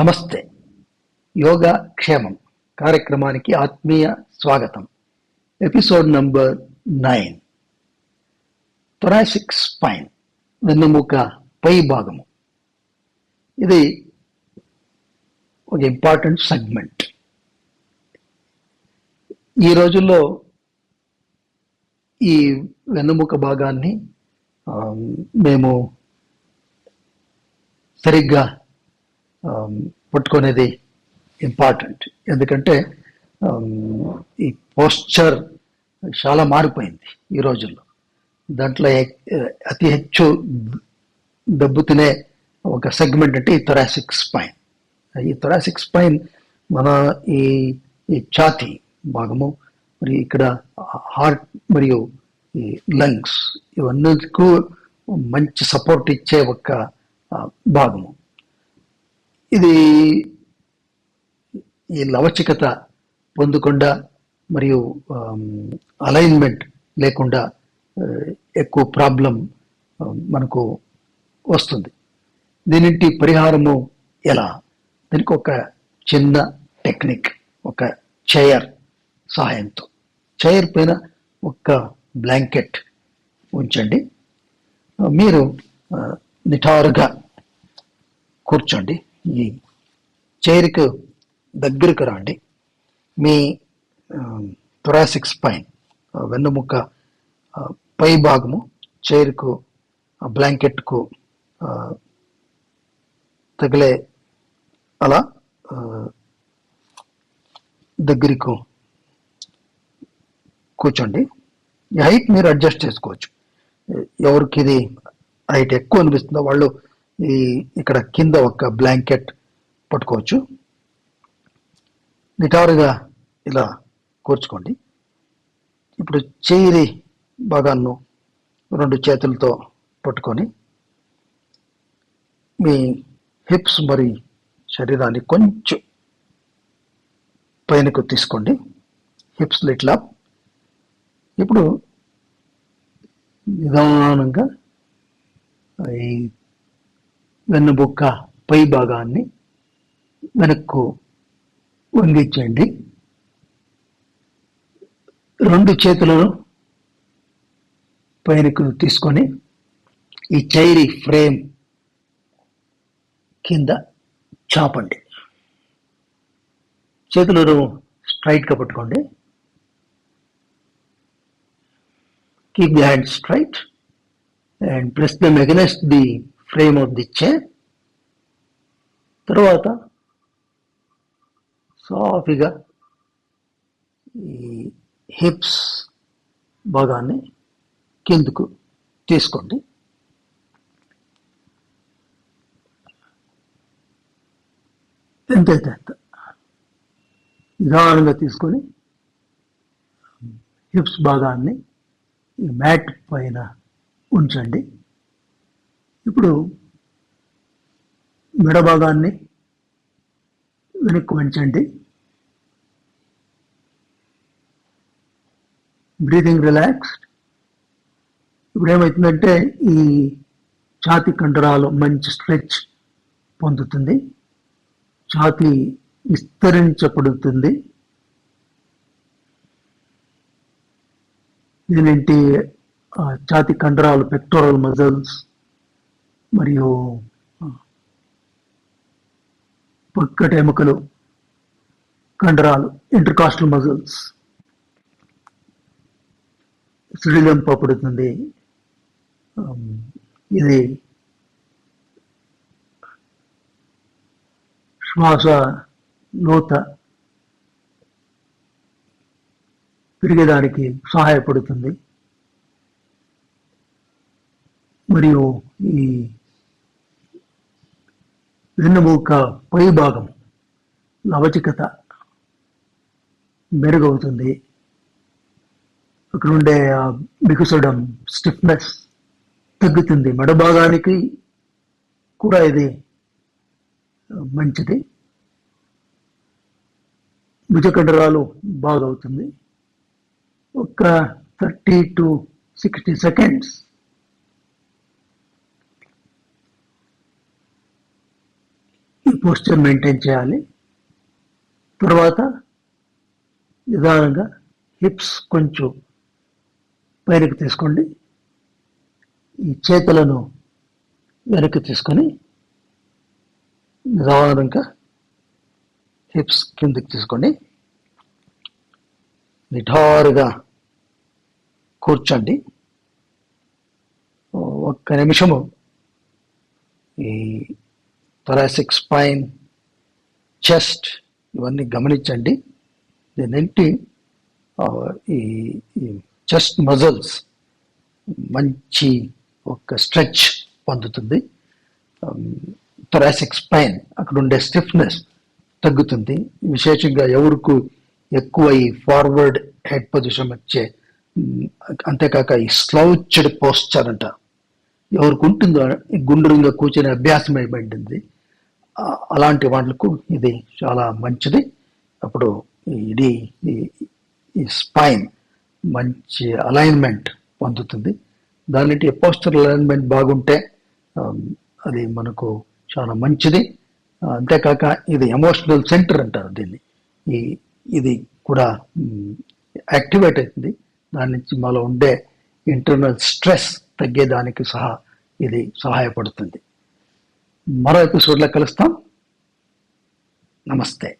నమస్తే. యోగా క్షేమం. కార్యక్రమానికి ఆత్మీయ స్వాగతం. Episode number nine. Thoracic spine వెన్నెముక పై భాగము. ఇది ఒక ఇంపార్టెంట్ సెగ్మెంట్. ఈ రోజుల్లో ఈ వెన్నెముక భాగాన్ని మేము సరిగ్గా పట్టుకునేది ఇంపార్టెంట్ ఎందుకంటే ఈ పోస్చర్ చాలా మారిపోయింది ఈ రోజుల్లో. దాంట్లో అతి హెచ్చు దెబ్బతినే ఒక సెగ్మెంట్ అంటే ఈ థొరాసిక్ స్పైన్ ఈ థొరాసిక్ స్పైన్ మన ఈ ఈ ఛాతి భాగము మరి ఇక్కడ హార్ట్ మరియు ఈ లంగ్స్ ఇవన్నీ మంచి సపోర్ట్ ఇచ్చే ఒక భాగము. ఇది ఈ లవచికత పొందకుండా మరియు అలైన్మెంట్ లేకుండా ఎక్కువ ప్రాబ్లం మనకు వస్తుంది. దీనింటి పరిహారము ఎలా? దీనికి ఒక చిన్న టెక్నిక్ ఒక చైర్ సహాయంతో. చైర్ పైన ఒక బ్లాంకెట్ ఉంచండి. మీరు నిటారుగా కూర్చోండి. ఈ చైర్కు దగ్గరకు రండి. మీ థొరాసిక్ స్పైన్ వెన్నుముక్క పై భాగము చైర్కు బ్లాంకెట్కు తగిలే అలా దగ్గరకు కూర్చోండి. ఈ హైట్ మీరు అడ్జస్ట్ చేసుకోవచ్చు. ఎవరికి ఇది హైట్ ఎక్కువ అనిపిస్తుందో వాళ్ళు ఈ ఇక్కడ కింద ఒక బ్లాంకెట్ పట్టుకోవచ్చు. నిటారుగా ఇలా కూర్చుకోండి. ఇప్పుడు చేయి భాగాన్ని రెండు చేతులతో పట్టుకొని మీ హిప్స్ మరి శరీరాన్ని కొంచెం పైనకు తీసుకోండి. హిప్స్ ఇట్లా ఇప్పుడు నిదానంగా ఈ వెన్నుబొక్క పై భాగాన్ని వెనక్కు వంగించండి రెండు చేతులను పైనకు తీసుకొని ఈ చైరీ ఫ్రేమ్ కింద చాపండి. చేతులను స్ట్రైట్గా పట్టుకోండి. Keep the hand straight and press them against the frame of the chair తర్వాత సాఫీగా ఈ హిప్స్ భాగాన్ని కిందకు తీసుకోండి. ఎంతైతే అంత నిదానంగా తీసుకొని హిప్స్ భాగాన్ని ఈ మ్యాట్ పైన ఉంచండి. ఇప్పుడు మెడ భాగాన్ని వెనక్కి వంచండి. బ్రీతింగ్ రిలాక్స్డ్ ఇప్పుడు ఏమవుతుందంటే ఈ ఛాతి కండరాలు మంచి స్ట్రెచ్ పొందుతుంది. ఛాతి విస్తరించబడుతుంది. దీనింటి ఛాతి కండరాలు పెక్టోరల్ మజిల్స్ మరియు పక్కటెముకలు ఎముకలు కండరాలు ఇంటర్కాస్టల్ మజిల్స్. సృఢింపబడుతుంది పడుతుంది. ఇది శ్వాస లోత పెరిగేదానికి సహాయపడుతుంది. మరియు ఈ వెన్నుమూక పై భాగం లవచికత మెరుగవుతుంది. అక్కడ ఉండే బిగుసడం స్టిఫ్నెస్ తగ్గుతుంది. మెడ భాగానికి కూడా ఇది మంచిది. భుజకండరాలు బాగవుతుంది. ఒక థర్టీ టు సిక్స్టీ సెకండ్స్ ఈ పోస్చర్ మెయింటైన్ చేయాలి. తర్వాత నిదానంగా హిప్స్ కొంచెం పైనకి తీసుకోండి. ఈ చేతులను వెనక్కి తీసుకొని నిదానంగా హిప్స్ కిందకి తీసుకోండి. నిఠారుగా కూర్చోండి. ఒక్క నిమిషము ఈ థొరాసిక్ స్పైన్ చెస్ట్ ఇవన్నీ గమనించండి. దీనింటి ఈ చెస్ట్ మజిల్స్ మంచి ఒక స్ట్రెచ్ పొందుతుంది. Um, థొరాసిక్ స్పైన్ అక్కడ ఉండే స్టిఫ్నెస్ తగ్గుతుంది. విశేషంగా ఎవరికి ఎక్కువ ఈ ఫార్వర్డ్ హెడ్ పొజిషన్ వచ్చే అంతేకాక ఈ స్లౌచ్డ్ పోస్చర్ అంట. ఎవరికి ఉంటుందో గుండ్రంగా కూర్చొని అభ్యాసం అయిపోయింది అలాంటి వాళ్ళకు ఇది చాలా మంచిది. అప్పుడు ఇది ఈ- ఈ స్పైన్ మంచి అలైన్మెంట్ పొందుతుంది. దానిటి పోస్టర్ అలైన్మెంట్ బాగుంటే అది మనకు చాలా మంచిది. అంతేకాక ఇది ఎమోషనల్ సెంటర్ అంటారు దీన్ని. ఈ ఇది కూడా యాక్టివేట్ అవుతుంది. దాని నుంచి మనలో ఉండే ఇంటర్నల్ స్ట్రెస్ తగ్గేదానికి సహా ఇది సహాయపడుతుంది. మరో ఎపిసోడ్లో కలుస్తాం. నమస్తే.